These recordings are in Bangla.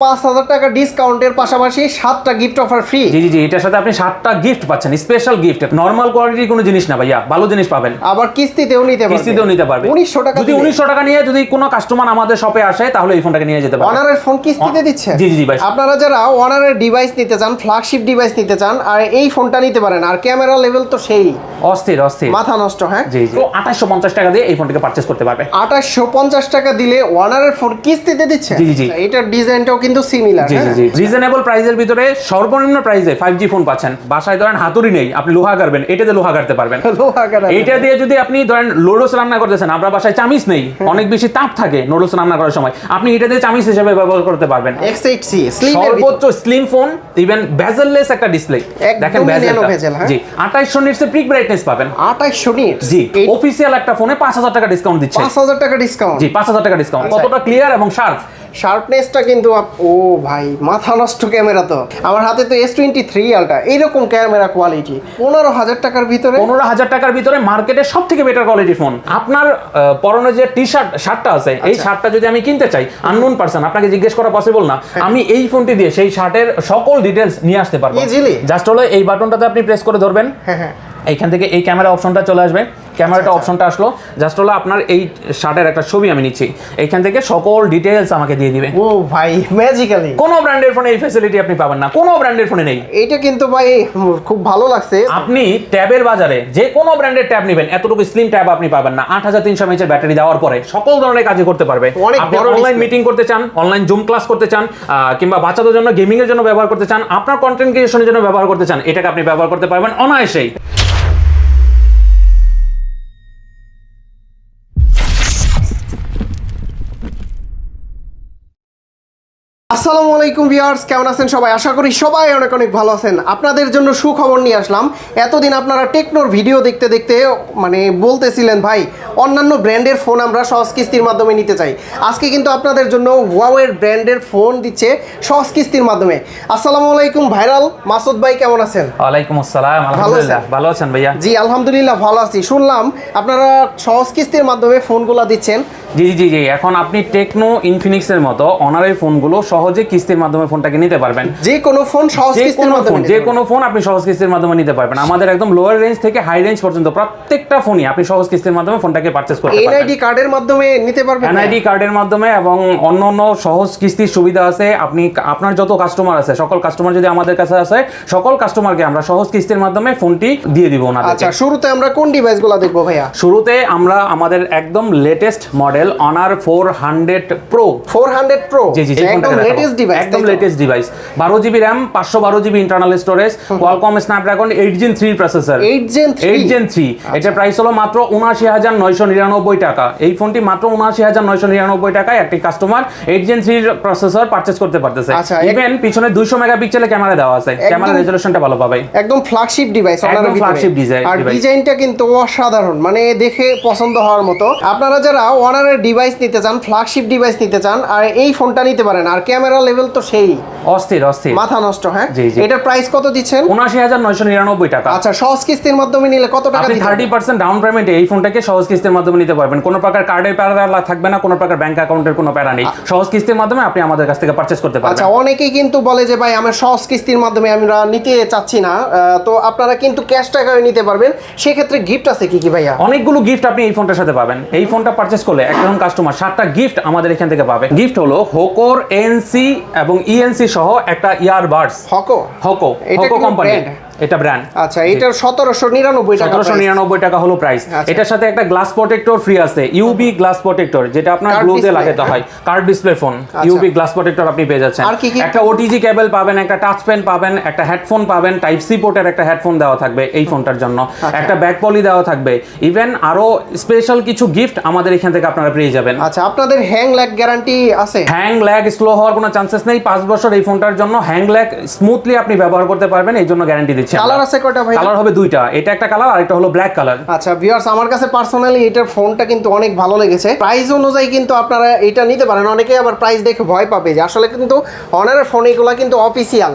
পাঁচ হাজার টাকা ডিসকাউন্টের পাশাপাশি সাতটা গিফট অফার ফ্রি জি জি এটার সাথে আপনি সাতটা গিফট পাচ্ছেন স্পেশাল গিফট নর্মাল কোয়ালিটির কোনো জিনিস না ভাইয়া ভালো জিনিস পাবেন। আবার কিস্তিতেও নিতে পারবে। কিস্তিতেও নিতে পারবে। উনিশশো টাকা যদি উনিশশো টাকা নিয়ে যদি কোনো কাস্টমার আমাদের শপে আসে তাহলে এই ফোনটাকে নিয়ে যেতে পারবে অনারের ফোন কিস্তিতে দিচ্ছে? জি, জি, জি, ভাই। আপনারা যারা অনারের ডিভাইস নিতে চান ফ্ল্যাগশিপ ডিভাইস নিতে চান আর এই ফোনটা নিতে পারেন আর ক্যামেরা লেভেল তো সেই। অস্থির অস্থির। মাথা নষ্ট হ্যাঁ? জি জি। আঠাশশো পঞ্চাশ টাকা দিয়ে এই ফোনটাকে পারচেস করতে পারবে। আঠাশশো পঞ্চাশ টাকা দিলে ওয়ানারের ফোন কিস্তিতে দিচ্ছে? জি, জি। আচ্ছা, এটার ডিজাইনটাও কিন্তু সিমিলার জি জি জি। রিজনেবল প্রাইসের ভিতরে সর্বনিম্ন প্রাইসে ফাইভ জি ফোন পাচ্ছেন। বাসায় ধরেন হাতুড়ি নেই আপনি লোহা কাটবেন এটাতে লোহা কাটতে পারবেন। এইটা দিয়ে যদি আপনি ধরেন লোডস রান্না করতেছেন আপনার বাসায় চামিচ নেই অনেক বেশি তাপ থাকে নোডলস রান্না করার সময়। আপনি এটা দিয়ে চামিচ হিসেবে ব্যবহার করতে পারবেন। এক্স এইট সি স্লিম সর্বোচ্চ স্লিম ফোন ইভেন ভেজেললেস একটা ডিসপ্লে দেখেন bezel, হ্যাঁ। জি 2800 নিটস এর পিক ব্রাইটনেস পাবেন। আঠাশশো নিট। জি অফিসিয়াল একটা ফোনে 5000 টাকা ডিসকাউন্ট দিচ্ছে। পাঁচ হাজার টাকা ডিসকাউন্ট জি 5000 টাকা ডিসকাউন্ট আচ্ছা। কতটা ক্লিয়ার এবং শার্প শার্পনেসটা কিন্তু ও ভাই মাথা নষ্ট ক্যামেরা তো। আমার হাতে তো এস টোয়েন্টি থ্রি আলটা এইরকম ক্যামেরা কোয়ালিটি পনেরো হাজার টাকার ভিতরে পনেরো হাজার টাকার ভিতরে মার্কেটে সব থেকে বেটার কোয়ালিটি ফোন আপনার পরনে যে টি শার্ট শার্টটা আছে এই আচ্ছা। শার্টটা যদি আমি কিনতে চাই আননোন পার্সন আপনাকে জিজ্ঞেস করা পসিবল না। হ্যাঁ। আমি এই ফোনটি দিয়ে সেই শার্টের সকল ডিটেলস নিয়ে আসতে পারব? জাস্ট হলো এই বাটনটাতে আপনি প্রেস করে ধরবেন। হ্যাঁ হ্যাঁ। এইখান থেকে এই ক্যামেরা অপশনটা চলে আসবে। ক্যামেরাটা আচ্ছা। অপশনটা আসলো। জাস্ট হলো আপনার এই শার্টের একটা ছবি আমি নিচ্ছি। এইখান থেকে সকল ডিটেলস আমাকে দিয়ে দিবে। ও ভাই ম্যাজিক্যালি কোনো ব্র্যান্ডের ফোনে এই ফ্যাসিলিটি আপনি পাবেন না। কোনো ব্র্যান্ডের ফোনে নেই। এটা কিন্তু ভাই খুব ভালো লাগছে। আপনি ট্যাবের বাজারে যে কোনো ব্র্যান্ডের ট্যাব নেবেন এতটুকু স্লিম ট্যাব আপনি পাবেন না। আট হাজার তিনশো এমএচের ব্যাটারি দেওয়ার পরে সকল ধরনের কাজে করতে পারবে। আপনি অনলাইন মিটিং করতে চান অনলাইন জুম ক্লাস করতে চান কিংবা বাচ্চাদের জন্য গেমিং এর জন্য ব্যবহার করতে চান আপনার কন্টেন্ট ক্রিয়েশনের জন্য ব্যবহার করতে চান এটাকে আপনি ব্যবহার করতে পারবেন অনায়াসেই। আসসালামু আলাইকুম ভিউয়ার্স কেমন আছেন সবাই? আশা করি সবাই অনেক অনেক ভালো আছেন। আপনাদের জন্য সুখবর নিয়ে আসলাম। এতদিন আপনারা টেকনোর ভিডিও দেখতে দেখতে মানে বলতেছিলেন ভাই অন্যান্য ব্র্যান্ডের ফোন আমরা সহজ কিস্তির মাধ্যমে নিতে চাই। আজকে কিন্তু আপনাদের জন্য ওয়াওয়ের ব্র্যান্ডের ফোন দিচ্ছে সহজ কিস্তির মাধ্যমে। আসসালামু আলাইকুম ভাইরাল মাসুদ ভাই কেমন আছেন? ওয়ালাইকুম আসসালাম আলহামদুলিল্লাহ। ভালো আছেন ভাইয়া? জি আলহামদুলিল্লাহ ভালো আছি। শুনলাম আপনারা সহজ কিস্তির মাধ্যমে ফোনগুলো দিচ্ছেন। জি জি জি এখন আপনি টেকনো ইনফিনিক্সের মতো অনারের ফোনগুলো সহজে কিস্তির মাধ্যমে ফোনটাকে নিতে পারবেন। যে কোনো ফোন সহজ কিস্তির মাধ্যমে যে কোনো ফোন আপনি সহজ কিস্তির মাধ্যমে নিতে পারবেন। আমাদের একদম লোয়ার রেঞ্জ থেকে হাই রেঞ্জ পর্যন্ত প্রত্যেকটা ফোনই আপনি সহজ কিস্তির মাধ্যমে ফোনটাকে পারচেস করতে পারবেন। এনআইডি কার্ডের মাধ্যমে নিতে পারবেন এনআইডি কার্ডের মাধ্যমে এবং অন্য অন্য সহজ কিস্তির সুবিধা আছে। আপনি আপনার যত কাস্টমার আছে সকল কাস্টমার যদি আমাদের কাছে আছে সকল কাস্টমারকে আমরা সহজ কিস্তির মাধ্যমে ফোনটি দিয়ে দিব ওনাদেরকে। আচ্ছা শুরুতে আমরা কোন ডিভাইসগুলো দেখব ভাইয়া? শুরুতে আমরা আমাদের একদম latest model Honor four hundred pro four hundred pro জি জি একদম লেটেস্ট ডিভাইস একদম লেটেস্ট ডিভাইস বারো জিবি র্যাম পাঁচশো বারো GB internal storage Qualcomm Snapdragon eight gen three processor eight gen eight gen three এটার প্রাইস হলো মাত্র উনআশি হাজার নয়শো নিরানব্বই টাকা। এই ফোনটি মাত্র উনআশি হাজার নয়শো নিরানব্বই টাকায় একটি customer eight gen three processor purchase করতে পারতেছে। আচ্ছা, ইভেন পিছনে দুইশো মেগাপিক্সেলের ক্যামেরা দেওয়া আছে। ক্যামেরা রেজলিউশনটা ভালো পাবে। একদম ফ্ল্যাগশিপ ডিভাইস একদম flagship ডিজাইন আর। ডিজাইনটা কিন্তু অসাধারণ মানে দেখে পছন্দ হওয়ার মতো। আপনারা যারা ওয়ানারের ডিভাইস নিতে চান ফ্ল্যাগশিপ ডিভাইস নিতে চান আর এই ফোনটা নিতে পারেন আর ক্যামেরা লেভেল তো সেই। অস্থির অস্থির। মাথা নষ্ট হ্যাঁ। এটার প্রাইস কত দিচ্ছেন? উনআশি হাজার নয়শো নিরানব্বই টাকা। আচ্ছা সহজ কিস্তির মাধ্যমে নিলে কত টাকা আপনি থার্টি পার্সেন্ট ডাউন পেমেন্টে এই ফোনটাকে সহজ কিস্তির মাধ্যমে নিতে পারবেন। কোনো প্রকার কার্ডের প্যারা থাকবে না কোনো প্রকার ব্যাংক অ্যাকাউন্টের কোনো প্যারা নেই। সহজ কিস্তির মাধ্যমে আপনি আমাদের কাছ থেকে পারচেস করতে আচ্ছা পারবেন অনেকেই কিন্তু বলে যে ভাই আমার সহজ কিস্তির মাধ্যমে আমরা নিতে চাচ্ছি না। তো আপনারা কিন্তু ক্যাশ টাকায় নিতে পারবেন। সেক্ষেত্রে গিফট আছে কি কি ভাইয়া? অনেকগুলো গিফট আপনি এই ফোনটার সাথে পাবেন। এই ফোনটা পারচেস করলে একজন কাস্টমার সাতটা গিফট আমাদের এখান থেকে পাবে। গিফট হলো হোকোর এনসি এবং ইএনসি সহ একটা earbuds. Hoco. Hoco Hoco company? এটা ব্র্যান্ড আচ্ছা এটার সতেরোশো নিরানব্বই টাকা সতেরোশো price। নিরানব্বই টাকা হলো প্রাইস আচ্ছা। এটার সাথে একটা গ্লাস প্রোটেক্টর ফ্রি আছে ইউবি গ্লাস প্রোটেক্টর যেটা আপনার গ্লোতে লাগাতে হ্যাঁ। Curved display phone UV glass protector আপনি পেয়ে যাচ্ছেন। আর কি কি? একটা ওটিজি কেবল পাবেন একটা টাচ পেন পাবেন একটা হেডফোন পাবেন টাইপ সি পোর্টের একটা হেডফোন দেওয়া থাকবে এই ফোনটার জন্য। আচ্ছা। একটা ব্যাক পলি দেওয়া থাকবে। ইভেন আরও স্পেশাল কিছু গিফট আমাদের এখান থেকে আপনারা পেয়ে যাবেন। আচ্ছা আপনাদের হ্যাং ল্যাগ গ্যারান্টি আছে? হ্যাং ল্যাগ স্লো হওয়ার কোনো চান্সেস নেই। পাঁচ বছর এই ফোনটার জন্য হ্যাং ল্যাগ স্মুথলি আপনি ব্যবহার করতে পারবেন এই জন্য গ্যারান্টি দিচ্ছি। দিচ্ছি কালার আছে কয়টা ভাই কালার হবে দুইটা। এটা একটা কালার আর একটা হলো ব্ল্যাক কালার আচ্ছা ভিউয়ার্স আমার কাছে পার্সোনালি এটার ফোনটা কিন্তু অনেক ভালো লেগেছে। প্রাইস অনুযায়ী কিন্তু আপনারা এটা নিতে পারেন। অনেকে আবার প্রাইস দেখে ভয় পাবে যে আসলে কিন্তু অনারের ফোন এগুলো কিন্তু অফিসিয়াল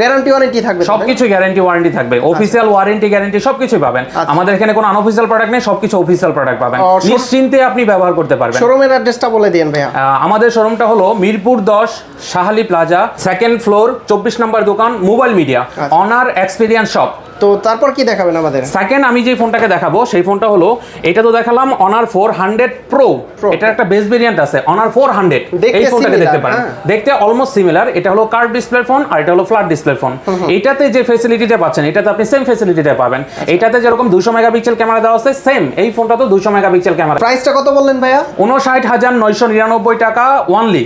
গ্যারান্টি ওয়ারেন্টি থাকবে? সবকিছু গ্যারান্টি ওয়ারেন্টি থাকবে। অফিসিয়াল ওয়ারেন্টি গ্যারান্টি সবকিছু পাবেন। আমাদের এখানে কোনো আনঅফিসিয়াল প্রোডাক্ট নেই সবকিছু অফিসিয়াল প্রোডাক্ট পাবেন। নিশ্চিন্তে আপনি ব্যবহার করতে পারবেন। শোরুমের অ্যাড্রেসটা বলে দিন ভাইয়া। আমাদের শোরুমটা হলো মিরপুর দশ শাহালি প্লাজা সেকেন্ড ফ্লোর চব্বিশ নম্বর দোকান mobile media Honor Honor experience shop তো তারপর কি দেখাবেন আমাদের? সেকেন্ড আমি যে ফোনটাকে দেখাবো সেই ফোনটা হলো এটা তো দেখালাম অনার ফোর হান্ড্রেড প্রো এটা একটা বেস ভেরিয়েন্ট আছে অনার ফোর হান্ড্রেড এই ফোনটাকে দেখতে পারেন। হ্যাঁ। দেখতে অলমোস্ট সিমিলার এটা হলো কার্ভ ডিসপ্লে ফোন আর এটা হলো ফ্ল্যাট ডিসপ্লে ফোন এটাতে যে ফেসিলিটিটা পাচ্ছেন এটাতে আপনি সেম ফেসিলিটিটা পাবেন। আচ্ছা। এটাতে যেরকম দুশো মেগাপিক্সেল ক্যামেরা দেওয়া আছে সেম এই ফোনটা তো দুশো মেগাপিক্সেল ক্যামেরা প্রাইসটা কত বললেন ভাইয়া? উনষাট হাজার নয়শো নিরানব্বই টাকা ওয়ানলি।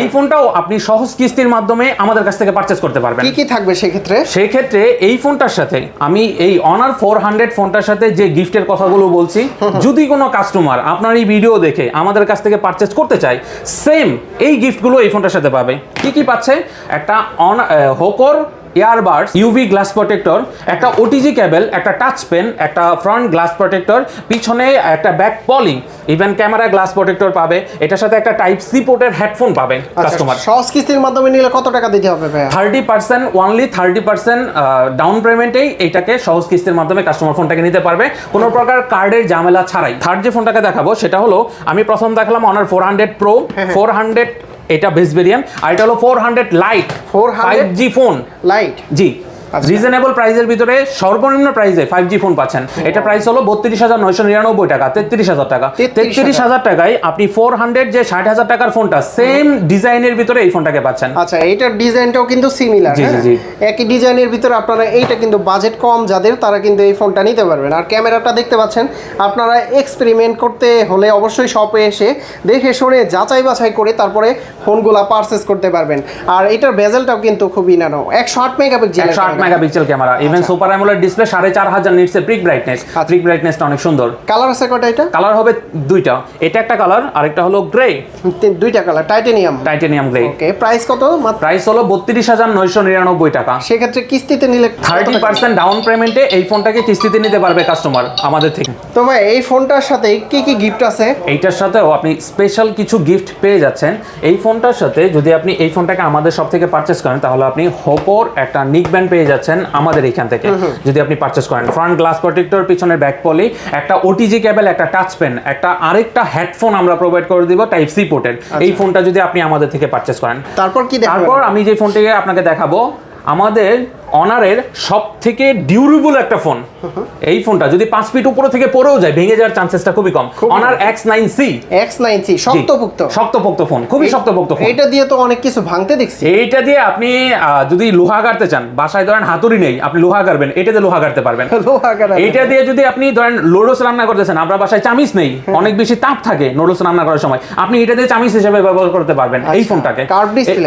এই ফোনটাও আপনি সহজ কিস্তির মাধ্যমে আমাদের কাছ থেকে পারচেস করতে পারবেন। কি কি থাকবে সেক্ষেত্রে? সেক্ষেত্রে এই ফোনটার সাথে আমি এই অনার ফোর হান্ড্রেড ফোনটার সাথে যে গিফটের কথাগুলো বলছি যদি কোনো কাস্টমার আপনার এই ভিডিও দেখে আমাদের কাছ থেকে পারচেস করতে চায় সেম এই গিফটগুলো এই ফোনটার সাথে পাবে। কি কি পাচ্ছে? একটা অন হোকর ইয়ারবাডস ইউভি গ্লাস প্রোটেক্টর একটা ওটিজি কেবল একটা টাচ পেন একটা ফ্রন্ট গ্লাস প্রোটেক্টর পিছনে একটা ব্যাক পলিং ইভেন ক্যামেরা গ্লাস প্রোটেক্টর পাবে এটার সাথে একটা টাইপ সি পোর্টের হেডফোন পাবে কাস্টমার সহজ কিস্তির মাধ্যমে নিলে কত টাকা দিতে হবে thirty percent only thirty percent down পেমেন্টেই এইটাকে সহজ কিস্তির মাধ্যমে কাস্টমার ফোনটাকে নিতে পারবে। কোনো প্রকার কার্ডের ঝামেলা ছাড়াই। থার্ড যে ফোনটাকে দেখাবো সেটা হলো আমি প্রথম দেখালাম Honor four hundred pro four hundred এটা বেস ভেরিয়েন্ট আর এটা হলো four hundred lite 400 five G phone lite G. Reasonable প্রাইসের ভিতরে সর্বনিম্ন প্রাইসে ফাইভ জি ফোন পাচ্ছেন। এটা প্রাইস হলো বত্রিশ হাজার নয়শো নিরানব্বই টাকা তেত্রিশ হাজার টাকা। তেত্রিশ হাজার। টাকায় আপনি ফোর হান্ড্রেড যে ষাট হাজার টাকার ফোনটা সেম ডিজাইনের ভিতরে এই ফোনটাকে পাচ্ছেন। আচ্ছা এইটার ডিজাইনটাও কিন্তু সিমিলার জি, জি, জি। একই ডিজাইনের ভিতরে আপনারা এইটা কিন্তু বাজেট কম যাদের তারা কিন্তু এই ফোনটা নিতে পারবেন। আর ক্যামেরাটা দেখতে পাচ্ছেন আপনারা এক্সপেরিমেন্ট করতে হলে অবশ্যই শপে এসে দেখে শুনে যাচাই বাছাই করে তারপরে ফোনগুলা পারচেস করতে পারবেন। আর এটার বেজেলটাও কিন্তু খুবই নানো একশো আট megapixel megapixel camera even super AMOLED display সাড়ে চার হাজার নিটসের পিক ব্রাইটনেস আচ্ছা। পিক ব্রাইটনেসটা অনেক সুন্দর। কালার আছে কয়টা এটা? কালার হবে দুইটা। এটা একটা কালার আরেকটা হলো গ্রে দুইটা colour titanium titanium grey okay price কত? প্রাইস হলো বত্রিশ হাজার নয়শো নিরানব্বই টাকা। সেক্ষেত্রে কিস্তিতে নিলে থার্টি? পার্সেন্ট ডাউন পেমেন্টে এই ফোনটাকে কিস্তিতে নিতে পারবে কাস্টমার আমাদের থেকে। তো ভাই এই ফোনটার সাথে কি কি গিফট আছে? এইটার সাথেও আপনি স্পেশাল কিছু গিফট পেয়ে যাচ্ছেন। এই ফোনটার সাথে যদি আপনি এই ফোনটাকে আমাদের সব থেকে পারচেস করেন তাহলে আপনি হোপোর একটা নিক ব্যান্ড পেয়ে যাচ্ছেন আমাদের এখান থেকে। যদি আপনি পারচেস করেন ফ্রন্ট গ্লাস প্রোটেক্টর পিছনের ব্যাক পলি একটা ওটিজি কেবল একটা টাচ পেন একটা আরেকটা হেডফোন আমরা প্রোভাইড করে দিব টাইপ সি পোর্টের এই ফোনটা যদি আপনি আমাদের থেকে পারচেস করেন। তারপর কি তারপর আমি যে ফোনটিকে আপনাকে দেখাবো আমাদের অনারের সব থেকে ডিউরেবল একটা ফোন এই ফোনটা যদি পাঁচ ফিট উপরে থেকে পড়েও যায় ভেঙে যাওয়ার চান্সেসটা খুবই কম। Honor X nine C X nine C শক্তপুক্ত। শক্তপোক্ত ফোন খুবই শক্তপোক্ত ফোন এইটা দিয়ে তো অনেক কিছু ভাঙতে দেখছি। এইটা দিয়ে আপনি যদি লোহা গাড়তে চান বাসায় ধরেন হাতুড়ি নেই আপনি লোহা গাড়বেন এটা দিয়ে লোহা গাড়তে পারবেন। এইটা দিয়ে যদি আপনি ধরেন লোডস রান্না করতে চান আপনার বাসায় চামিচ নেই হ্যাঁ। অনেক বেশি তাপ থাকে নোডলস রান্না করার সময় আপনি এটা দিয়ে চামিচ হিসেবে ব্যবহার করতে পারবেন এই ফোনটাকে এ-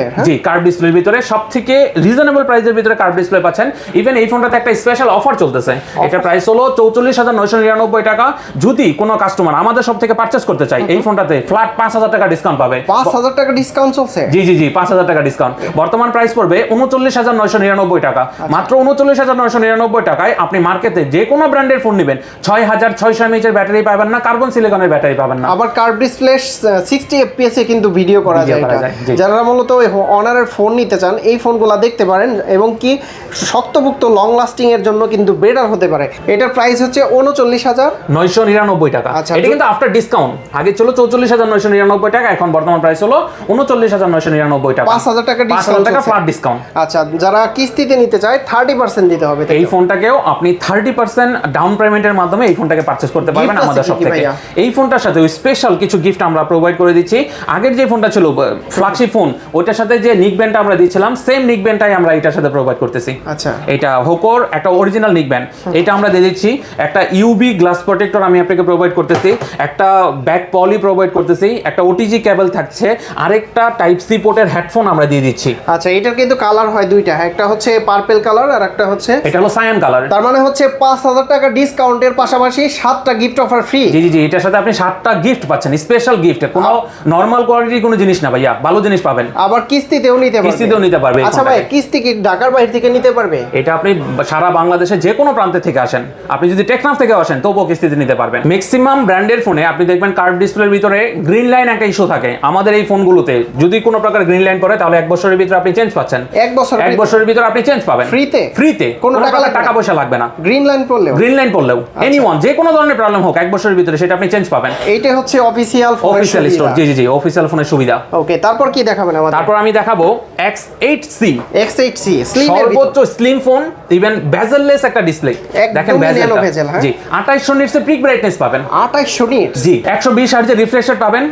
হ্যাঁ? জি কার্ভ ডিসপ্লের ভিতরে সব থেকে রিজনেবল প্রাইসের ভিতরে কার্ভ ডিসপ্লে পাচ্ছেন। ইভেন এই ফোনটাতে একটা স্পেশাল অফার চলতেছে। এটা প্রাইস হলো চৌচল্লিশ হাজার নয়শো নিরানব্বই টাকা যদি কোনো কাস্টমার আমাদের সব থেকে পারচেস করতে চাই। এই ফোনটাতে ফ্ল্যাট পাঁচ হাজার টাকা ডিসকাউন্ট পাবে। পাঁচ হাজার টাকা ডিসকাউন্ট চলছে? জি জি জি পাঁচ হাজার টাকা ডিসকাউন্ট বর্তমান প্রাইস পড়বে উনচল্লিশ হাজার নয়শো নিরানব্বই টাকা। মাত্র উনচল্লিশ হাজার নয়শো নিরানব্বই টাকায় আপনি মার্কেটে যে কোনো ব্র্যান্ডের ফোন নেবেন। ছয় হাজার ছয়শো এমএচের ব্যাটারি পাবেন না কার্বন সিলিকনের ব্যাটারি পাবেন না। আবার কার্ভ ডিসপ্লে সিক্সটি এফপিএস এ কিন্তু ভিডিও করা যায় যারা মূলত অনারের ফোন নিতে চান এই ফোনগুলা দেখতে পারেন এবং কি শক্তভুক্ত লং লাস্টিং এর জন্য কিন্তু বেটার হতে পারে। এটার প্রাইস হচ্ছে উনচল্লিশ হাজার। নয়শো নিরানব্বই টাকা। আচ্ছা, এটা কিন্তু আফটার ডিসকাউন্ট আগে ছিল চৌচল্লিশ হাজার নয়শো নিরানব্বই টাকা এখন বর্তমান প্রাইস হলো উনচল্লিশ হাজার নয়শো নিরানব্বই টাকা। পাঁচ হাজার টাকা পাঁচ হাজার টাকা ফ্ল্যাট ডিসকাউন্ট আচ্ছা যারা কিস্তিতে নিতে চায় থার্টি পার্সেন্ট দিতে হবে এই ফোনটাকেও আপনি থার্টি পার্সেন্ট ডাউন পেমেন্টের মাধ্যমে এই ফোনটাকে পারচেস করতে পারবেন আমাদের সব থেকে। এই ফোনটার সাথে স্পেশাল কিছু গিফট আমরা প্রোভাইড করে দিচ্ছি। আগের যে ফোনটা ছিল ফ্ল্যাগশিপ ফোন ওইটার সাথে যে নিক ব্যান্ডটা আমরা দিয়েছিলাম সেম নিক ব্যান্ডটাই আমরা এটার সাথে প্রোভাইড করতেছি। আচ্ছা। এটা হোকোর একটা অরিজিনাল নিক ব্যান্ড এটা আমরা দিয়ে দিচ্ছি একটা ইউবি গ্লাস প্রোটেক্টর আমি আপনাকে প্রোভাইড করতেছি একটা ব্যাক পলি প্রোভাইড করতেছি একটা ওটিজি কেবল থাকছে আরেকটা টাইপ সি পোর্টের হেডফোন আমরা দিয়ে দিচ্ছি। আচ্ছা এটার কিন্তু কালার হয় দুইটা একটা হচ্ছে পার্পেল কালার আর একটা হচ্ছে এটা হলো সায়ান কালার তার মানে হচ্ছে পাঁচ হাজার টাকা ডিসকাউন্টের পাশাপাশি সাতটা গিফট অফার ফ্রি জি জি জি এটার সাথে আপনি সাতটা গিফট পাচ্ছেন স্পেশাল গিফট কোনো নর্মাল কোয়ালিটির কোনো জিনিস না ভাইয়া ভালো জিনিস পাবেন। আবার কিস্তিতেও নিতে পারবে। কিস্তিতেও নিতে পারবে আচ্ছা ভাই। কিস্তি কি ঢাকার বাইরে থেকে নিতে পারবে? এটা আপনি সারা বাংলাদেশে যে কোনো প্রান্তে থেকে আসেন। আপনি যদি টেকনাফ থেকে আসেন তবুও কিস্তিতে নিতে পারবেন। ম্যাক্সিমাম ব্র্যান্ডের ফোনে আপনি দেখবেন কার্ভ ডিসপ্লের ভিতরে গ্রিন লাইন একটা ইস্যু থাকে। আমাদের এই ফোনগুলোতে যদি কোনো প্রকার গ্রিন লাইন পড়ে তাহলে এক বছরের ভিতরে আপনি চেঞ্জ পাচ্ছেন। এক বছর এক বছরের ভিতরে আপনি চেঞ্জ পাবেন। ফ্রিতে ফ্রিতে কোনো টাকা টাকা? পয়সা লাগবে না। গ্রিন লাইন পড়লেও? গ্রিন লাইন পড়লেও। এনি ওয়ান যে কোনো ধরনের প্রবলেম হোক এক বছরের ভিতরে সেটা আপনি চেঞ্জ পাবেন। এইটা হচ্ছে অফিসিয়াল অফিসিয়াল স্টোর জি জি জি অফিসিয়াল ফোনের সুবিধা। ওকে তারপর কি দেখাবেন আমাদের? তারপর আমি দেখাবো X eight C X8C slim সর্বোচ্চ স্লিম ফোন ইভেন ভেজেললেস একটা ডিসপ্লে দেখেন bezel, হ্যাঁ? জি 2800 নিটসের পিক ব্রাইটনেস পাবেন। 2800 নিট জি 120 হার্জের রিফ্রেশ পাবেন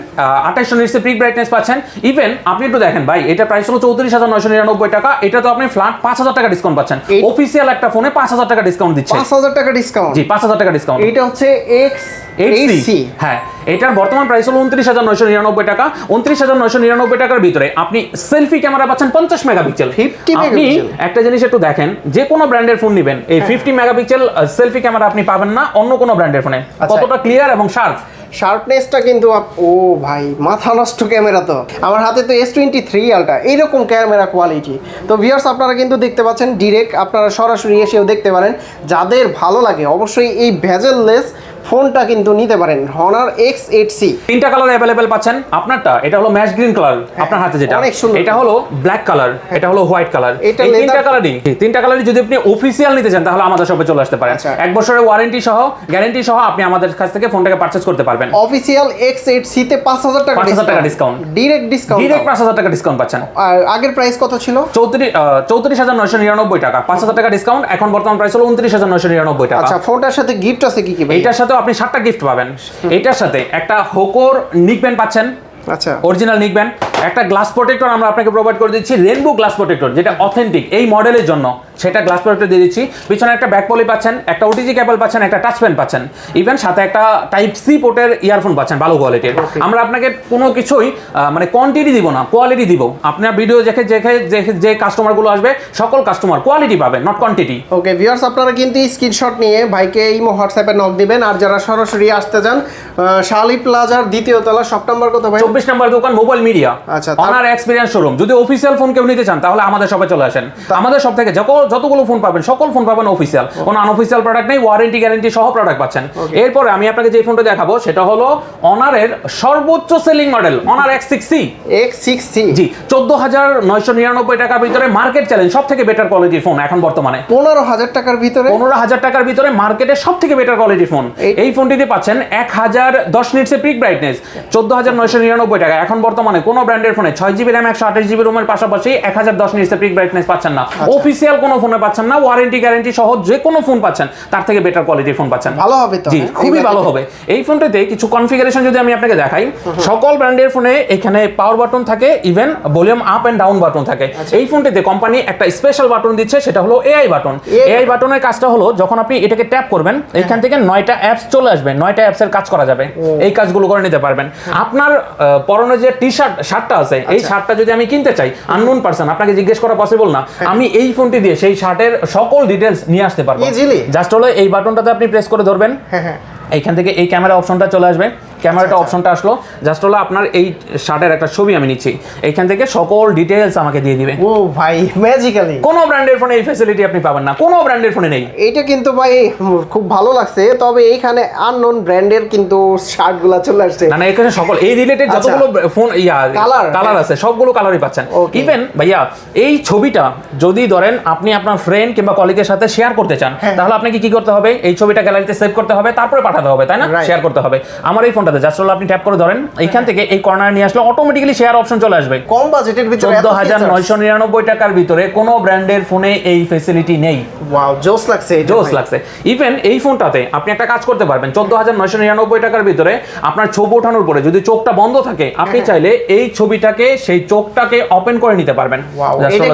আঠাশশো নিটসের পিক ব্রাইটনেস পাচ্ছেন। ইভেন আপনি একটু দেখেন ভাই এটা প্রাইস হলো চৌত্রিশ হাজার নয়শো নিরানব্বই টাকা এটা তো আপনি ফ্ল্যাট পাঁচ হাজার টাকা ডিসকাউন্ট পাচ্ছেন। অফিসিয়াল একটা ফোনে পাঁচ হাজার টাকা ডিসকাউন্ট দিচ্ছে। 5000 টাকা ডিসকাউন্ট জি পাঁচ হাজার টাকা ডিসকাউন্ট এটা হচ্ছে এইট X8C হ্যাঁ। এটার বর্তমান প্রাইস হলো উনত্রিশ হাজার নয়শো নিরানব্বই টাকা। উনত্রিশ হাজার নয়শো নিরানব্বই টাকার ভিতরে আপনি সেলফি ক্যামেরা পাচ্ছেন পঞ্চাশ মেগাপিক্সেল 50 আপনি একটা জিনিস একটু দেখেন যে কোনো ব্র্যান্ডের ফোন নেবেন এই ফিফটি মেগাপিক্সেল সেলফি ক্যামেরা আপনি পাবেন না অন্য কোনো ব্র্যান্ডের ফোনে আচ্ছা। কতটা ক্লিয়ার এবং শার্প শার্পনেসটা কিন্তু ও ভাই মাথা নষ্ট ক্যামেরা তো। আমার হাতে তো এস টোয়েন্টি থ্রি আলটা এইরকম ক্যামেরা কোয়ালিটি তো ভিউয়ার্স আপনারা কিন্তু দেখতে পাচ্ছেন ডিরেক্ট আপনারা সরাসরি এসেও দেখতে পারেন। যাদের ভালো লাগে অবশ্যই এই ভেজেললেস ফোনটা কিন্তু নিতে পারেন হনার এক্স এইট সি তিনটা কালার অ্যাভেলেবেল পাচ্ছেন। আপনারটা এটা হলো ম্যাশ গ্রিন কালার আপনার হাতে যেটা। অনেক সুন্দর। এটা হলো ব্ল্যাক কালার এটা হলো হোয়াইট কালার এই তিনটা কালারই তিনটা কালারই যদি আপনি অফিসিয়াল নিতে চান তাহলে আমাদের শপে চলে আসতে পারেন। আচ্ছা। এক বছরের ওয়ারেন্টি সহ গ্যারান্টি সহ আপনি আমাদের কাছ থেকে ফোনটাকে পারচেজ করতে পারবেন। অফিসিয়াল এক্স এইট সিতে পাঁচ হাজার টাকা 5,000 টাকা discount। ডিরেক্ট ডিসকাউন্ট ডিরেক্ট পাঁচ হাজার টাকা ডিসকাউন্ট পাচ্ছেন। আর আগের প্রাইস কত ছিল? চৌত্রিশ চৌত্রিশ হাজার নয়শো নিরানব্বই টাকা। পাঁচ হাজার টাকা ডিসকাউন্ট এখন বর্তমান প্রাইস হলো উনত্রিশ হাজার নয়শো নিরানব্বই টাকা। আচ্ছা ফোনটার সাথে গিফট আছে কি কি ভাই? এইটার সাথেও আপনি সাতটা গিফট পাবেন। এটার সাথে একটা হোকোর নিক পাচ্ছেন। আচ্ছা। অরিজিনাল নিক ব্যান্ড একটা গ্লাস প্রোটেক্টর আমরা আপনাকে প্রোভাইড করে দিচ্ছি রেনবো গ্লাস প্রোটেক্টর যেটা অথেন্টিক এই মডেলের জন্য সেটা গ্লাস প্রোটেক্টর দিয়ে দিচ্ছি। পিছনে একটা ব্যাক পলি পাচ্ছেন একটা ওটিজি কেবল পাচ্ছেন একটা টাচ পেন পাচ্ছেন। ইভেন সাথে একটা টাইপ সি পোর্টের ইয়ারফোন পাচ্ছেন ভালো কোয়ালিটির আমরা আপনাকে কোনো কিছুই মানে কোয়ান্টিটি দিব না কোয়ালিটি দিব। আপনার ভিডিও দেখে দেখে যে কাস্টমারগুলো আসবে সকল কাস্টমার কোয়ালিটি পাবে নট কোয়ান্টিটি ওকে ভিউয়ার্স আপনারা কিন্তু স্ক্রিনশট নিয়ে ভাইকে ইমো হোয়াটসঅ্যাপে নক দিবেন আর যারা সরাসরি আসতে চান শালি প্লাজার দ্বিতীয় তলা সব নাম্বার কত ভাই? চব্বিশ নম্বর দোকান মোবাইল মিডিয়া। আচ্ছা, অনার এক্সপিরিয়েন্স শোরুম যদি অফিসিয়াল ফোন কেউ নিতে চান তাহলে আমাদের সবাই চলে আসেন। আমাদের সব থেকে যতগুলো ফোন পাবেন সকল ফোন পাবেন অফিসিয়াল কোনো আনঅফিসিয়াল প্রোডাক্ট নেই ওয়ারেন্টি গ্যারেন্টি সহ প্রোডাক্ট পাচ্ছেন। এরপরে আমি আপনাকে যে ফোনটা দেখাবো সেটা হলো অনারের সর্বোচ্চ selling model Honor X six C X six C জি চোদ্দ হাজার নয়শো নিরানব্বই টাকার ভিতরে মার্কেট চ্যালেঞ্জ সব থেকে বেটার কোয়ালিটির ফোন এখন বর্তমানে। পনেরো হাজার টাকার ভিতরে? পনেরো হাজার টাকার ভিতরে মার্কেটে সব থেকে বেটার কোয়ালিটির ফোন এই- ফোনটিতে পাচ্ছেন এক হাজার দশ নিটসের পিক ব্রাইটনেস চোদ্দ হাজার নয়শো নিরানব্বই টাকা। এখন বর্তমানে কোনো ব্র্যান্ডের ফোনে ছয় জিবি র্যাম একশো আঠাশ জিবি রুমের পাশাপাশি এক হাজার দশ নিটসের পিক ব্রাইটনেস পাচ্ছেন না। আচ্ছা। অফিসিয়াল কোনো ফোনে পাচ্ছেন না ওয়ারেন্টি গ্যারেন্টি সহ যে কোনো ফোন পাচ্ছেন তার থেকে বেটার কোয়ালিটির ফোন পাচ্ছেন। ভালো হবে জি হ্যাঁ? খুবই ভালো। হবে। এই ফোনটাতে কিছু কনফিগারেশন যদি আমি আপনাকে দেখাই সকল ব্র্যান্ডের ফোনে এখানে পাওয়ার বাটন থাকে even volume up and down button থাকে। আচ্ছা। এই ফোনটিতে কোম্পানি একটা স্পেশাল বাটন দিচ্ছে সেটা হলো এআই বাটন এআই বাটনের কাজটা হলো যখন আপনি এটাকে ট্যাপ করবেন এখান থেকে নয়টা অ্যাপস চলে আসবে নয়টা অ্যাপসের কাজ করা যাবে। এই কাজগুলো করে নিতে পারবেন। আপনার আহ, পরনে যে টি শার্ট শার্টটা আছে এই আচ্ছা। শার্টটা যদি আমি কিনতে চাই আননোন পার্সন আপনাকে জিজ্ঞেস করা পসিবল না। আমি এই ফোনটি দিয়ে সেই শার্টের সকল ডিটেলস নিয়ে আসতে পারব। জাস্ট হলো এই বাটনটাতে আপনি প্রেস করে ধরবেন। হ্যাঁ হ্যাঁ। এইখান থেকে এই ক্যামেরা অপশনটা চলে আসবে। ক্যামেরাটা আচ্ছা। অপশনটা আসলো। জাস্ট হলো আপনার এই শার্টের একটা ছবি আমি নিচ্ছি। এইখান থেকে সকল ডিটেলস আমাকে দিয়ে দিবে। ও ভাই ম্যাজিক্যালি কোনো ব্র্যান্ডের ফোনে এই ফ্যাসিলিটি আপনি পাবেন না। কোনো ব্র্যান্ডের ফোনে নেই। এইটা কিন্তু ভাই খুব ভালো লাগছে। তবে এইখানে আননোন ব্র্যান্ডের কিন্তু শার্টগুলো চলে আসছে। না না এখানে সকল এই রিলেটেড আচ্ছা। যতগুলো ফোন ইয়া কালার কালার। আছে সবগুলো কালারই পাচ্ছেন. ইভেন ভাইয়া এই ছবিটা যদি ধরেন আপনি আপনার ফ্রেন্ড কিংবা কলিগের সাথে শেয়ার করতে চান হ্যাঁ। তাহলে আপনাকে কি করতে হবে? এই ছবিটা গ্যালারিতে সেভ করতে হবে তারপরে পাঠাতে হবে তাই না? শেয়ার করতে হবে। আমার এই ফোনটাতে জাস্ট হলো আপনি ট্যাপ করে ধরেন এইখান থেকে এই কর্নার নিয়ে আসলে অটোমেটিক্যালি শেয়ার অপশন চলে আসবে। কম বাজেটের ভিতরে চোদ্দ হাজার নয়শো নিরানব্বই টাকার ভিতরে কোনো ব্র্যান্ডের ফোনে এই ফেসিলিটি নেই। ওয়াও জোস লাগছে জোস লাগছে। ইভেন এই ফোনটাতে আপনি একটা কাজ করতে পারবেন চোদ্দ হাজার নয়শো নিরানব্বই টাকার ভিতরে আপনার ছবি ওঠানোর পরে যদি চোখটা বন্ধ থাকে আপনি হ্যাঁ। চাইলে এই ছবিটাকে সেই চোখটাকে ওপেন করে নিতে পারবেন।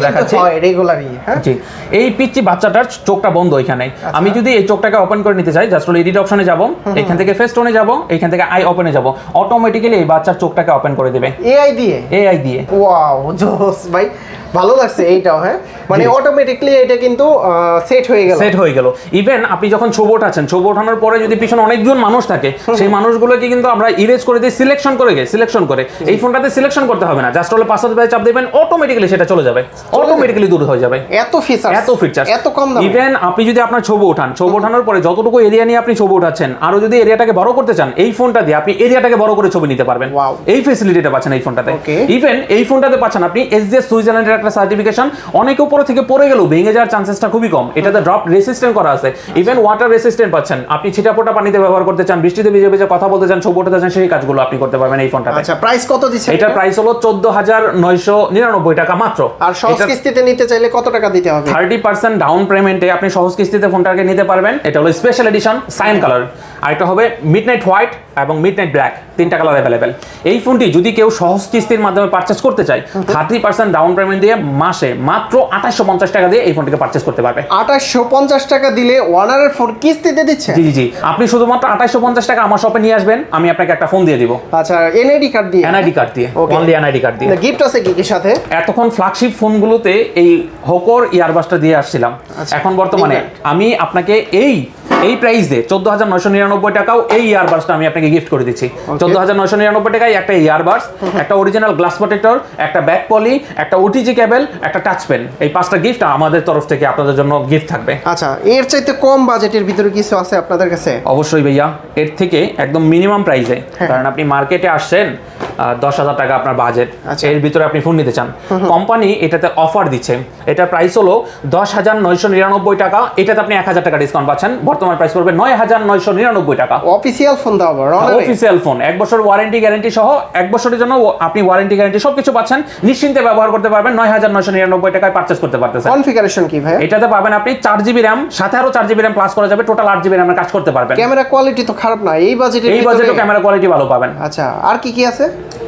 দেখাচ্ছি। হয় রেগুলারই হ্যাঁ। জি। এই পিচ্ছি বাচ্চাটার চোখটা বন্ধ এখানে। আচ্ছা। আমি যদি এই চোখটাকে ওপেন করে নিতে চাই জাস্ট এডিট অপশনে যাব এখান থেকে ফেস টোনে যাব এখান থেকে আই ওপেনে যাব। অটোমেটিক্যালি এই বাচ্চার চোখটাকে ওপেন করে দেবে। এআই দিয়ে? এআই দিয়ে। ওয়াও জোস ভাই ভালো লাগছে এইটাও হ্যাঁ? মানে অটোমেটিকলি এটা কিন্তু সেট হয়ে গেল। সেট হয়ে গেল। ইভেন আপনি যখন ছবি ওঠাচ্ছেন ছবি ওঠানোর পরে যদি পিছনে অনেকজন মানুষ থাকে সেই মানুষগুলোকে কিন্তু আমরা ইরেজ করে দিই সিলেকশন করে গে সিলেকশন করে। এই ফোনটাতে সিলেকশন করতে হবে না। জাস্ট হলো পাসওয়ার্ড বাই চাপ দেবেন অটোমেটিক্যালি সেটা চলে যাবে। অটোমেটিক্যালি দূর হয়ে যাবে। এত ফিচার এত ফিচার এত কম দাম। ইভেন আপনি যদি আপনার ছবি ওঠান ছবি ওঠানোর পরে যতটুকু এরিয়া নিয়ে আপনি ছবি ওঠাচ্ছেন আরও যদি এরিয়াটাকে বড় করতে চান এই ফোনটা দিয়ে আপনি এরিয়াটাকে বড় করে ছবি নিতে পারবেন। এই ফেসিলিটিটা পাচ্ছেন এই ফোনটাতে. ইভেন এই ফোনটাতে পাচ্ছেন আপনি এসডিএস সুইজারল্যান্ডের একটা সার্টিফিকেশন অনেক উপরে থেকে পড়ে গেলেও ভেঙে যাওয়ার চান্সেসটা খুবই কম। এটাতে ড্রপ রেসিস্ট্যান্ট করা আছে। ইভেন ওয়াটার রেসিস্ট্যান্ট পাচ্ছেন। আপনি ছিটাপোটা পানিতে ব্যবহার করতে চান বৃষ্টিতে ভিজে ভিজে কথা বলতে চান ছবি উঠাতে চান সেই কাজগুলো আপনি করতে পারবেন এই ফোনটাতে আচ্ছা প্রাইস কত দিচ্ছে এটার প্রাইস হলো চোদ্দ হাজার নয়শো নিরানব্বই টাকা মাত্র। আর সহজ কিস্তিতে নিতে চাইলে কত টাকা দিতে হবে? থার্টি পার্সেন্ট ডাউন পেমেন্টে আপনি সহজ কিস্তিতে ফোনটাকে নিতে পারবেন। এটা হলো স্পেশাল এডিশন সাইন কালার আর এটা হবে মিড নাইট হোয়াইট এবং মিড নাইট ব্ল্যাক তিনটা কালার অ্যাভেলেবেল এই ফোনটি যদি কেউ সহজ কিস্তির মাধ্যমে পারচেস করতে চায় থার্টি পার্সেন্ট ডাউন পেমেন্ট দিয়ে মাসে মাত্র আঠাশশো পঞ্চাশ টাকা দিয়ে এই ফোনটিকে পারচেস করতে পারবে। আঠাশশো পঞ্চাশ টাকা দিলে ওয়ানারের ফোন কিস্তিতে দিচ্ছে? জি জি আপনি শুধুমাত্র আঠাশশো পঞ্চাশ টাকা আমার শপে নিয়ে আসবেন আমি আপনাকে একটা ফোন দিয়ে দিব। আচ্ছা এনআইডি কার্ড দিয়ে? এনআইডি কার্ড দিয়ে. অনলি এনআইডি কার্ড দিয়ে। গিফট আছে কি কি সাথে? এতক্ষণ ফ্ল্যাগশিপ ফোনগুলোতে এই হোকর ইয়ারবাসটা দিয়ে আসছিলাম। আচ্ছা। এখন বর্তমানে আমি আপনাকে এই এই প্রাইস চোদ্দ হাজার নয়শো নিরানব্বই টাকাও এই ইয়ারবাসটা আমি আপনাকে গিফট করে দিচ্ছি। চোদ্দ হাজার নয়শো নিরানব্বই টাকায় একটা ইয়ারবাস একটা অরিজিনাল গ্লাস প্রোটেক্টর একটা ব্যাক পলি একটা ওটিজি কেবল একটা টাচ পেন এই পাঁচটা গিফট আমাদের তরফ থেকে আপনাদের জন্য গিফট থাকবে। আচ্ছা এর চাইতে কম বাজেটের ভিতরে কিছু আছে আপনাদের কাছে? অবশ্যই ভাইয়া এর থেকে একদম মিনিমাম প্রাইসে হ্যাঁ। কারণ আপনি মার্কেটে আসছেন দশ হাজার টাকা আপনার বাজেট আচ্ছা। এর ভিতরে আপনি ফোন নিতে চান। কোম্পানি এটাতে অফার দিচ্ছে। এটার প্রাইস হলো দশ হাজার নয়শো নিরানব্বই টাকা। এটাতে আপনি এক হাজার টাকা ডিসকাউন্ট পাচ্ছেন। বর্তমান প্রাইস পড়বে নয় হাজার নয়শো নিরানব্বই টাকা। অফিসিয়াল ফোন দাও অফিসিয়াল ফোন এক বছর ওয়ারেন্টি গ্যারেন্টি সহ এক বছরের জন্য আপনি ওয়ারেন্টি গ্যারেন্টি সবকিছু পাচ্ছেন। নিশ্চিন্তে ব্যবহার করতে পারবেন। নয় হাজার নয়শো নিরানব্বই টাকায় পারচেস করতে পারতেছেন। কনফিগারেশন কি ভাই এটাতে পাবেন আপনি চার জিবি র্যাম সাথে আরও চার জিবি র্যাম প্লাস করা যাবে। টোটাল আট জিবি র্যামের কাজ করতে পারবেন। ক্যামেরা কোয়ালিটি তো খারাপ না এই বাজেটের এই বাজেটও ক্যামেরা কোয়ালিটি ভালো পাবেন। আচ্ছা আর কি কি আছে?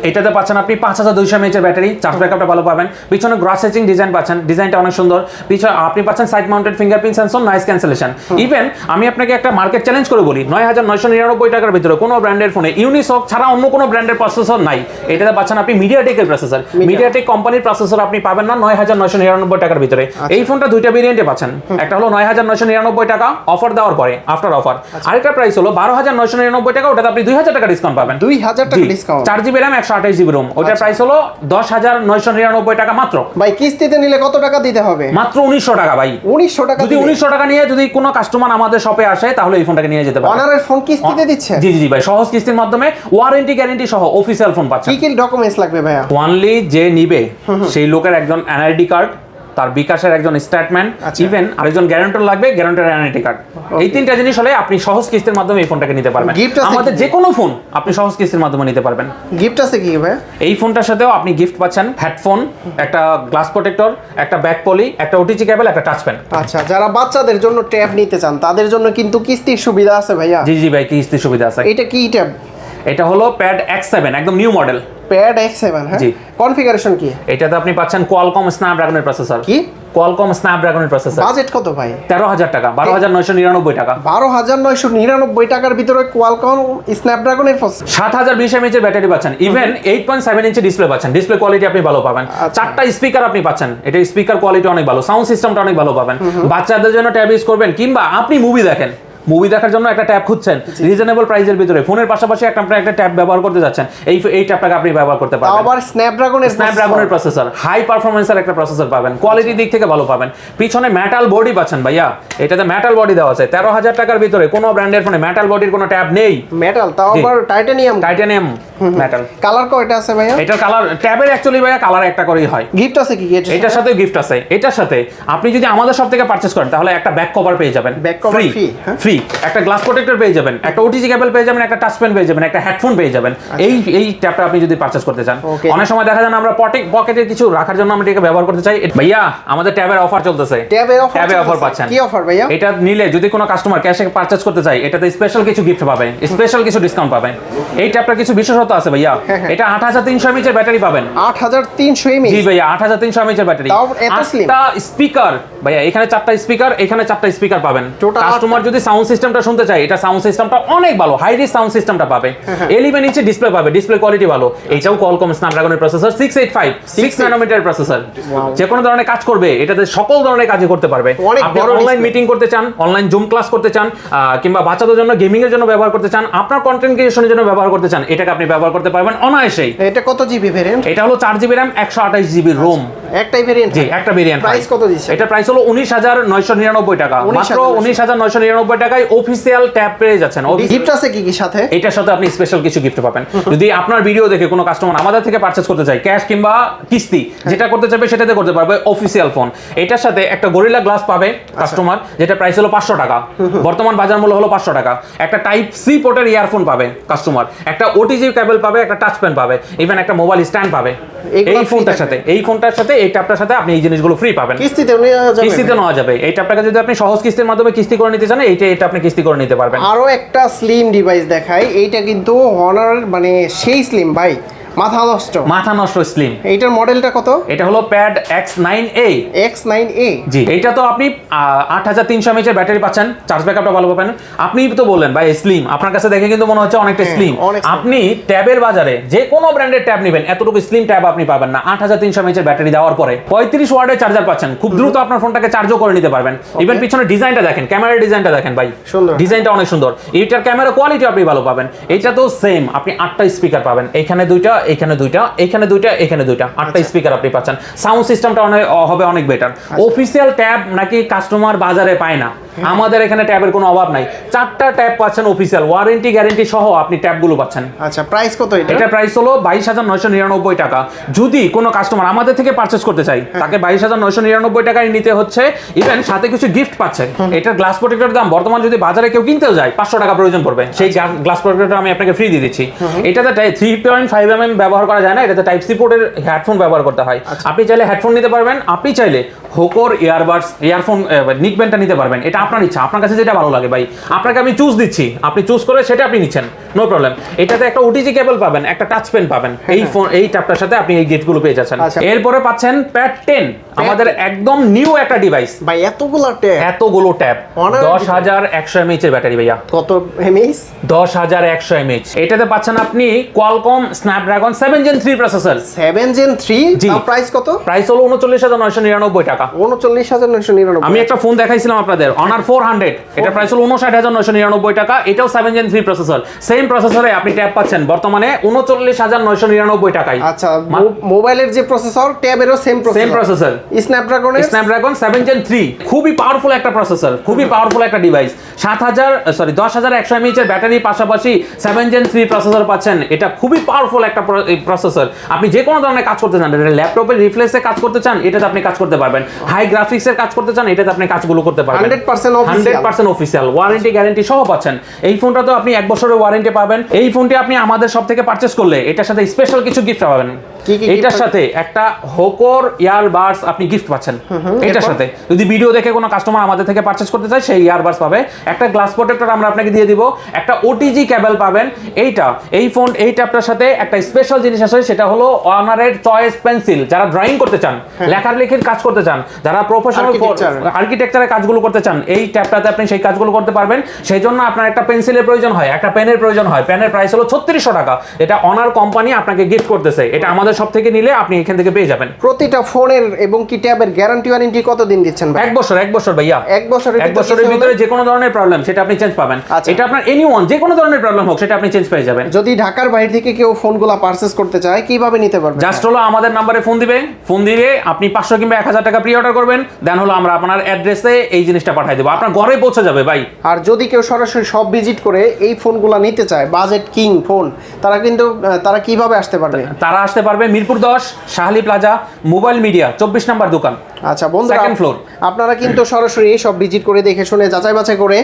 এটাতে পাচ্ছেন আপনি পাঁচ হাজার দুইশো এমএচের ব্যাটারি চার্জ ব্যাকআপটা ভালো পাবেন। পিছনে গ্রাস সেচিং ডিজাইন পাচ্ছেন ডিজাইনটা অনেক সুন্দর। পিছনে আপনি পাচ্ছেন side mounted fingerprint sensor noise cancellation even আমি আপনাকে একটা মার্কেট চ্যালেঞ্জ করে বলি নয় হাজার নয়শো নিরানব্বই টাকার ভিতরে কোনো ব্র্যান্ডের ফোনে ইউনিসক ছাড়া অন্য কোনো ব্র্যান্ডের প্রসেসর নাই। এটাতে পাচ্ছেন আপনি মিডিয়াটেকের প্রসেসর মিডিয়াটেক কোম্পানির প্রসেসর আপনি পাবেন না নয় হাজার নয়শো নিরানব্বই টাকার ভিতরে। এই ফোনটা দুইটা ভেরিয়েন্টে পাচ্ছেন। একটা হলো নয় হাজার নয়শো নিরানব্বই টাকা অফার দেওয়ার পরে আফটার অফার আরেকটা প্রাইস হলো বারো হাজার নয়শো নিরানব্বই টাকা ওটাতে আপনি দুই হাজার টাকা ডিসকাউন্ট পাবেন। দুই হাজার টাকা ডিসকাউন্ট চার জিবি র্যাম একশো আঠাশ জিবি রোম ওটার প্রাইস হলো দশ হাজার নয়শো নিরানব্বই টাকা মাত্র। ভাই কিস্তিতে নিলে কত টাকা দিতে হবে? মাত্র উনিশশো টাকা ভাই। উনিশশো টাকা যদি উনিশশো টাকা নিয়ে যদি কোনো কাস্টমার আমাদের শপে আসে তাহলে এই ফোনটাকে নিয়ে যেতে পারে। অনারের ফোন কিস্তিতে দিচ্ছে? জি জি জি ভাই সহজ কিস্তির মাধ্যমে ওয়ারেন্টি গ্যারেন্টি সহ অফিসিয়াল ফোন পাচ্ছেন। কি কি ডকুমেন্টস লাগবে ভাইয়া? ওয়ানলি যে নিবে সেই লোকের একজন এনআইডি কার্ড তার বিকাশের একজন স্টেটমেন্ট আচ্ছা। ইভেন আরেকজন গ্যারান্টর লাগবে গ্যারান্টর এনআইডি কার্ড। এই তিনটা জিনিস হলে আপনি সহজ কিস্তির মাধ্যমে এই ফোনটাকে নিতে পারবেন। আমাদের? যে কোনো ফোন আপনি সহজ কিস্তির মাধ্যমে নিতে পারবেন। গিফট আছে কি ভাইয়া? এই ফোনটার সাথেও আপনি গিফট পাচ্ছেন হেডফোন একটা গ্লাস প্রোটেক্টর একটা ব্যাক পলি একটা ওটিজি কেবল একটা টাচ পেন আচ্ছা যারা বাচ্চাদের জন্য ট্যাব নিতে চান তাদের জন্য কিন্তু কিস্তির সুবিধা আছে ভাইয়া। জি জি ভাই কিস্তির সুবিধা আছে। এটা কি ট্যাব এটা হলো প্যাড এক্স সেভেন একদম new model pad X seven হ্যাঁ? জি। কনফিগারেশন কি? এটাতে আপনি পাচ্ছেন কোয়ালকম স্ন্যাপড্রাগনের প্রসেসর কি? কোয়ালকম স্ন্যাপড্রাগনের প্রসেসর বাজেট কত ভাই? তেরো হাজার টাকা বারো হাজার নয়শো নিরানব্বই টাকা। বারো হাজার নয়শো নিরানব্বই টাকার ভিতরে কোয়ালকম স্ন্যাপড্রাগনের হাজার বিশ এমএচ এর ব্যাটারি পাচ্ছেন। Even eight point seven inch display পাচ্ছেন। ডিসপ্লে কোয়ালিটি আপনি ভালো পাবেন। আচ্ছা। চারটা স্পিকার আপনি পাচ্ছেন। এটা স্পিকার কোয়ালিটি অনেক ভালো। সাউন্ড সিস্টেমটা অনেক ভালো পাবেন। বাচ্চাদের জন্য ট্যাব ইউজ করবেন। কিংবা আপনি মুভি দেখেন। মুভি দেখার জন্য একটা ট্যাব খুঁজছেন রিজনেবল প্রাইসের ভিতরে। ফোনের পাশাপাশি একটা একটা ট্যাব ব্যবহার করতে যাচ্ছেন। এই এই ট্যাবটাকে আপনি ব্যবহার করতে পারবেন। আবার স্ন্যাপড্রাগনের স্ন্যাপড্রাগনের প্রসেসর হাই পারফরমেন্সের একটা প্রসেসর পাবেন। কোয়ালিটির দিক থেকে ভালো পাবেন। পিছনে মেটাল বডি পাচ্ছেন ভাইয়া। এটাতে মেটাল বডি দেওয়া আছে। তেরো হাজার টাকার ভিতরে কোনো ব্র্যান্ডের ফোনে মেটাল বডির কোনো ট্যাব নেই। মেটাল তাও। আবার টাইটানিয়াম টাইটানিয়াম মেটাল কালার কয়টা আছে ভাইয়া? এটার কালার ট্যাবের অ্যাকচুয়ালি ভাইয়া কালার একটা করেই হয়। গিফট আছে কি? এটার এটার সাথে? গিফট আছে। এটার সাথে আপনি যদি আমাদের সব থেকে পারচেস করেন তাহলে একটা ব্যাক কভার পেয়ে যাবেন। ব্যাক cover free, হ্যাঁ? ফ্রি একটা গ্লাস প্রোটেক্টর পেয়ে যাবেন একটা ওটিজি কেবল পেয়ে যাবেন একটা টাচ পেন পেয়ে যাবেন একটা হেডফোন পেয়ে যাবেন। এই এই ট্যাবটা আপনি যদি পারচেস করতে চান। আচ্ছা। অনেক সময় দেখা যায় আমরা পকেট পকেটে কিছু রাখার জন্য আমরা এটাকে ব্যবহার করতে চাই। ভাইয়া আমাদের ট্যাবের অফার চলতেছে। ট্যাবে অফার ট্যাবে অফার পাচ্ছেন। কি অফার ভাইয়া? এটা নিলে যদি কোনো কাস্টমার ক্যাশে পারচেস করতে চায় এটাতে স্পেশাল কিছু গিফট পাবে স্পেশাল কিছু ডিসকাউন্ট পাবেন। এই ট্যাবটার কিছু বিশেষত্ব আছে ভাইয়া। হ্যাঁ, হ্যাঁ। এটা আট হাজার তিনশো এমএচের ব্যাটারি পাবেন। আট হাজার তিনশো এমএস জি ভাইয়া আট হাজার তিনশো এমএচের ব্যাটারি তাও এত? স্পিকার ভাইয়া এখানে চারটা স্পিকার এখানে চারটা স্পিকার পাবেন। কাস্টমার যদি সাউন্ড সাউন্ড সিস্টেমটা শুনতে চাই এটা সাউন্ড সিস্টেমটা অনেক ভালো হাই রিচ সাউন্ড সিস্টেমটা পাবে। এলিভেন ইঞ্চি ডিসপ্লে পাবে ডিসপ্লে কোয়ালিটি ভালো। এইটাও Qualcomm স্ন্যাপড্রাগনের processor six eight five six nanometer processor যে কোনো ধরনের কাজ করবে এটাতে সকল ধরনের কাজই করতে পারবে। আপনি অনলাইন মিটিং করতে চান অনলাইন জুম ক্লাস করতে চান কিংবা বাচ্চাদের জন্য গেমিং এর জন্য ব্যবহার করতে চান আপনার কন্টেন্ট ক্রিয়েশনের জন্য ব্যবহার করতে চান এটাকে আপনি ব্যবহার করতে পারবেন অনায়াসেই। এটা কত জিবি ভেরিয়েন্ট এটা হলো চার জিবি র্যাম একশো আঠাশ জিবি রোম একটাই ভেরিয়েন্ট জি একটা ভেরিয়েন্ট প্রাইস কত দিচ্ছে? এটা প্রাইস হলো উনিশ হাজার নয়শো নিরানব্বই টাকা। 19,990 মাত্র উনিশ হাজার নয়শো নিরানব্বই টাকায় অফিসিয়াল ট্যাব পেয়ে যাচ্ছেন। গিফট আছে কি কি সাথে? এটার সাথে আপনি স্পেশাল কিছু গিফট পাবেন। যদি আপনার ভিডিও দেখে কোনো কাস্টমার আমাদের থেকে পারচেস করতে চায় ক্যাশ কিংবা কিস্তি যেটা করতে চাইবে সেটাতে করতে পারবে অফিসিয়াল ফোন এটার সাথে একটা গরিলা গ্লাস পাবে কাস্টমার যেটা প্রাইস হলো পাঁচশো টাকা। বর্তমান বাজার মূল্য হলো পাঁচশো টাকা। একটা টাইপ সি পোর্টের ইয়ারফোন পাবে কাস্টমার একটা ওটিজি কেবল পাবে একটা টাচ পেন পাবে। ইভেন একটা মোবাইল স্ট্যান্ড পাবে। এই ফোনটার সাথে এই ফোনটার সাথে এই ট্যাবটার সাথে আপনি এই জিনিসগুলো ফ্রি পাবেন। কিস্তিতে নেওয়া যাবে। কিস্তিতে নেওয়া যাবে। এই ট্যাবটাকে যদি আপনি সহজ কিস্তির মাধ্যমে কিস্তি করে নিতে চান এইটা এটা আপনি কিস্তি করে নিতে পারবেন। আরও একটা স্লিম ডিভাইস দেখাই। এইটা কিন্তু হনার মানে সেই স্লিম ভাই। মাথা নষ্ট। মাথা নষ্ট স্লিম এইটার মডেলটা কত? এটা হলো pad X nine A X nine A জি এইটা তো আপনি আট হাজার তিনশো এমএচের ব্যাটারি পাচ্ছেন। চার্জ ব্যাকআপটা ভালো পাবেন। আপনি তো বললেন ভাই স্লিম আপনার কাছে দেখে কিন্তু মনে হচ্ছে অনেকটা হ্যাঁ, স্লিম আপনি ট্যাবের বাজারে যে কোনো ব্র্যান্ডের ট্যাব নেবেন এতটুকু স্লিম ট্যাব আপনি পাবেন না। আট হাজার তিনশো এমএচের ব্যাটারি দেওয়ার পরে পঁয়ত্রিশ ওয়ার্ডের চার্জার পাচ্ছেন। খুব দ্রুত আপনার ফোনটাকে চার্জও করে নিতে পারবেন। ইভেন পিছনে ডিজাইনটা দেখেন ক্যামেরার ডিজাইনটা দেখেন ভাই। সুন্দর। ডিজাইনটা অনেক সুন্দর। এইটার ক্যামেরা কোয়ালিটি আপনি ভালো পাবেন। এইটা তো সেম আপনি আটটা স্পিকার পাবেন। এইখানে দুইটা এইখানে দুইটা এখানে দুইটা এখানে দুইটা। আটটা আচ্ছা। স্পিকার আপনি পাচ্ছেন। সাউন্ড সিস্টেমটা অনেক হবে অনেক বেটার অফিসিয়াল ট্যাব নাকি কাস্টমার বাজারে পায় না? আমাদের এখানে ট্যাবের কোনো অভাব নাই। চারটা ট্যাব পাচ্ছেন অফিসিয়াল ওয়ারেন্টি গ্যারেন্টি সহ আপনি ট্যাবগুলো পাচ্ছেন। আচ্ছা প্রাইস কত এটা? এটা প্রাইস হলো বাইশ হাজার নয়শো নিরানব্বই টাকা। যদি কোনো কাস্টমার আমাদের থেকে পারচেস করতে চাই তাকে বাইশ হাজার নয়শো নিরানব্বই টাকায় নিতে হচ্ছে। ইভেন সাথে কিছু গিফট পাচ্ছে। এটার গ্লাস প্রোটেক্টর দাম বর্তমান যদি বাজারে কেউ কিনতেও যায় পাঁচশো টাকা প্রয়োজন পড়বে। সেই গ্লাস প্রোটেক্টর আমি আপনাকে ফ্রি দিয়ে দিচ্ছি। এটাতে three point five M M ব্যবহার করা যায় না এটাতে টাইপ সি পোর্টের হেডফোন ব্যবহার করতে হয়। আপনি চাইলে হেডফোন নিতে পারবেন আপনি চাইলে হোকোর ইয়ারবাডস ইয়ারফোন নিকব্যান্ডটা নিতে পারবেন। এটা আপনার ইচ্ছা। আপনার কাছে যেটা ভালো লাগে ভাই আপনাকে আমি চুজ দিচ্ছি। আপনি চুজ করে সেটা আপনি নিচ্ছেন। নো প্রবলেম এটাতে একটা ওটিজি কেবল পাবেন একটা টাচ পেন পাবেন এই ফোন এই ট্যাবটার সাথে আপনি এই গিফটগুলো পেয়ে যাচ্ছেন। আচ্ছা। এরপরে পাচ্ছেন প্যাড টেন আমাদের একদম নিউ একটা ডিভাইস ভাই এতগুলো ট্যাব এতগুলো ট্যাব Honor- দশ হাজার একশো এমএইচ এর ব্যাটারি ভাইয়া। কত এমএইচ দশ হাজার একশো এমএইচ এটাতে পাচ্ছেন আপনি Qualcomm Snapdragon seven gen three processor seven gen three জি। প্রাইস কত? প্রাইস হলো উনচল্লিশ হাজার নয়শো নিরানব্বই টাকা। উনচল্লিশ হাজার নয়শো নিরানব্বই আমি একটা ফোন দেখাইছিলাম আপনাদের অনার ফোর হান্ড্রেড এটা প্রাইস হলো উনষাট হাজার নয়শো নিরানব্বই টাকা এটাও seven gen three processor same প্রসেসরে আপনি ট্যাব পাচ্ছেন বর্তমানে উনচল্লিশ হাজার নয়শো নিরানব্বই টাকায়। আচ্ছা মোবাইলের যে প্রসেসর ট্যাবেরও সেম সেম প্রসেসর স্ন্যাপড্রাগনের স্ন্যাপড্রাগন সেভেন জেন থ্রি খুবই পাওয়ারফুল একটা প্রসেসর খুবই পাওয়ারফুল একটা ডিভাইস সাত হাজার সরি দশ হাজার একশো এমএইচ এর ব্যাটারির পাশাপাশি সেভেন জেন থ্রি প্রসেসর পাচ্ছেন। এটা খুবই পাওয়ারফুল একটা প্রসেসর আপনি যে কোনো ধরনের কাজ করতে চান ল্যাপটপের রিফ্লেক্সে কাজ করতে চান এটাতে আপনি কাজ করতে পারবেন। হাই গ্রাফিক্স এর কাজ করতে চান এটাতে আপনি কাজগুলো করতে পারবেন। 100% official। Hundred percent official warranty guarantee সহ পাচ্ছেন। এই ফোনটা তো আপনি এক বছরের ওয়ারেন্টি পাবেন। এই ফোনটি আপনি আমাদের সব থেকে পারচেস করলে এটার সাথে স্পেশাল কিছু গিফট পাবেন। এটার সাথে একটা হোকোর ইয়ারবাডস আপনি গিফট পাচ্ছেন। এটার সাথে। যদি ভিডিও দেখে কোনো কাস্টমার আমাদের থেকে পারচেস করতে চায় সেই ইয়ারবাডস পাবে। একটা গ্লাস প্রোটেক্টর আমরা আপনাকে দিয়ে দিব একটা ওটিজি কেবল পাবেন। এইটা এই ফোন এই ট্যাবটার সাথে একটা স্পেশাল জিনিস আছে সেটা হলো অনারের চয়েস পেন্সিল যারা ড্রয়িং করতে চান লেখার লেখির কাজ করতে চান যারা প্রফেশনাল। আর্কিটেকচারের কাজগুলো করতে চান এই ট্যাবটাতে আপনি সেই কাজগুলো করতে পারবেন। সেই জন্য আপনার একটা পেন্সিলের প্রয়োজন হয় একটা পেনের প্রয়োজন হয়। পেনের প্রাইস হলো ছত্রিশশো টাকা। এটা অনার কোম্পানি আপনাকে গিফট করতেছে। এটা আমাদের সব থেকে নিলে আপনি এখান থেকে পেয়ে যাবেন। প্রতিটা ফোনের এবং কি ট্যাবের গ্যারান্টি ওয়ারেন্টি কতদিন দিচ্ছেন ভাই? এক বছর এক বছর ভাইয়া। এক বছরের এক বছরের ভিতরে যে কোনো ধরনের প্রবলেম সেটা আপনি চেঞ্জ পাবেন। আচ্ছা। এটা আপনার এনি ওয়ান যে কোনো ধরনের প্রবলেম হোক সেটা আপনি চেঞ্জ পেয়ে যাবেন। যদি ঢাকার বাইরে থেকে কেউ ফোনগুলো পারচেস করতে চায় কীভাবে নিতে পারবে জাস্ট হলো আমাদের নাম্বারে ফোন দিবে। ফোন দিবে আপনি পাঁচশো কিংবা এক হাজার টাকা প্রি অর্ডার করবেন। দেন হলো আমরা আপনার অ্যাড্রেসে এই জিনিসটা পাঠিয়ে দেবো। আপনার ঘরে পৌঁছে যাবে ভাই। আর যদি কেউ সরাসরি সব ভিজিট করে এই ফোনগুলো নিতে চায় বাজেট কিং ফোন তারা কিন্তু তারা কীভাবে আসতে পারবে? তারা আসতে পারবে মিরপুর দশ শাহালি প্লাজা মোবাইল মিডিয়া চব্বিশ নম্বর দোকান। আচ্ছা বন্ধুরা floor। আপনারা কিন্তু সরাসরি সব ভিজিট করে দেখে শুনে যাচাই বাছাই করে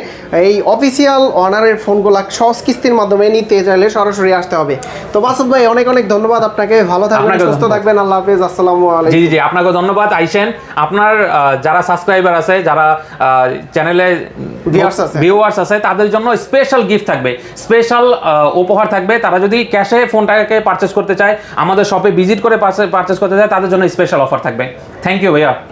এই অফিসিয়াল অনারের ফোনগুলো সহজ কিস্তির মাধ্যমে নিতে চাইলে সরাসরি আসতে হবে। তো মাসুদ ভাই অনেক অনেক ধন্যবাদ আপনাকে। ভালো থাকবেন সুস্থ থাকবেন। আল্লাহ হাফেজ। আসসালামু আলাইকুম। জি জি আপনাকে ধন্যবাদ। আইসেন আপনার যারা সাবস্ক্রাইবার আছে যারা চ্যানেলে। ভিউয়ার্স আছে। তাদের জন্য স্পেশাল গিফট থাকবে। স্পেশাল উপহার থাকবে। তারা যদি ক্যাশে ফোনটাকে পারচেস করতে চায় আমাদের শপে ভিজিট করে পারচেস করতে চায় তাদের জন্য স্পেশাল অফার থাকবে। থ্যাংক ইউ ভাইয়া।